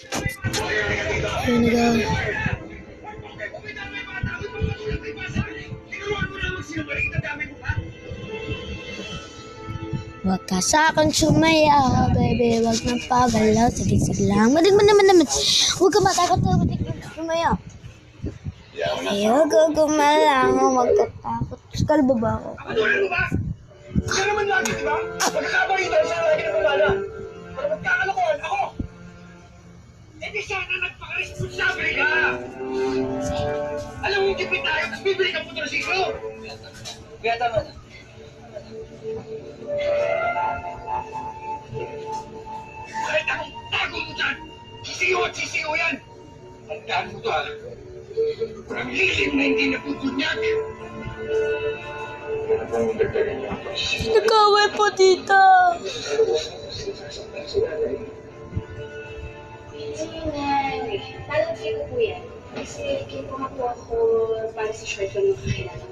Ayun na daw. Huwag ka sa akin sumaya, baby. Huwag na pagalaw. Sige, sige lang. Madig mo naman naman. Huwag ka matakot madig ka sumaya. Ayaw ko gumalang. Huwag ka takot. Kalbo ba ako? Ba? Ikaw naman lagi, di ba? Pagkakabalita Kipit tayo, tapos bibili ka puto ng siglo! Kaya tama na. Kahit anong tago mo dyan, sisiyo at sisiyo yan! Tandaan mo to ha. Parang lilim na hindi napupunyak. Nagkaway po, tita. Kasi kinuha po ako para sa short film ng kakilala.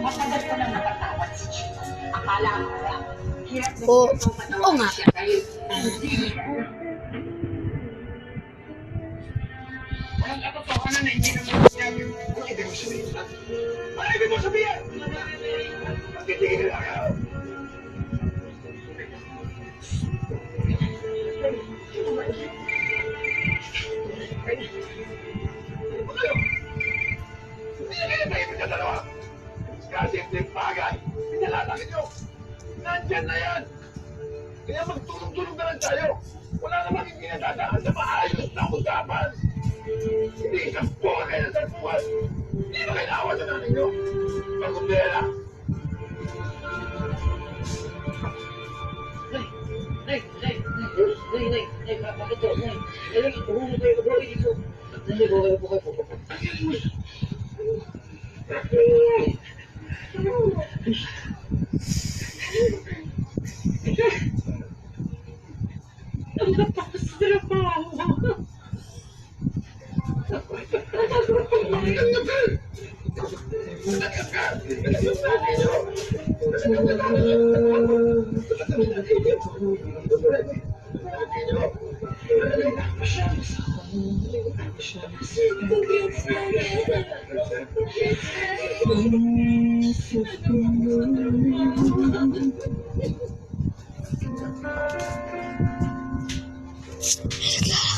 Matagal ko nang napatawad si Chito. Akala ko lang. Hirap na Oo. hirap Oo ang patawarin nga. siya dahil Walang katotohanan na hindi naman sinabi. Ano ibig mo sabihin? Ano ibig mo sabihin? Magtitigil lang ako. Ano yan na yan. Kaya magtulog-tulog na lang tayo. Wala namang hindi nadadaan sa maayos na usapan. Hindi ka po kayo sa buwan. Hindi ba kailangan sa nanin nyo? Pagkumbela. Nay, nay, nay, nay, nay, bakit to? Nay, nay, huwag kayo ka bro, dito. Nay, huwag kayo po kayo po. Ang galing mo. Ang galing mo. Look at.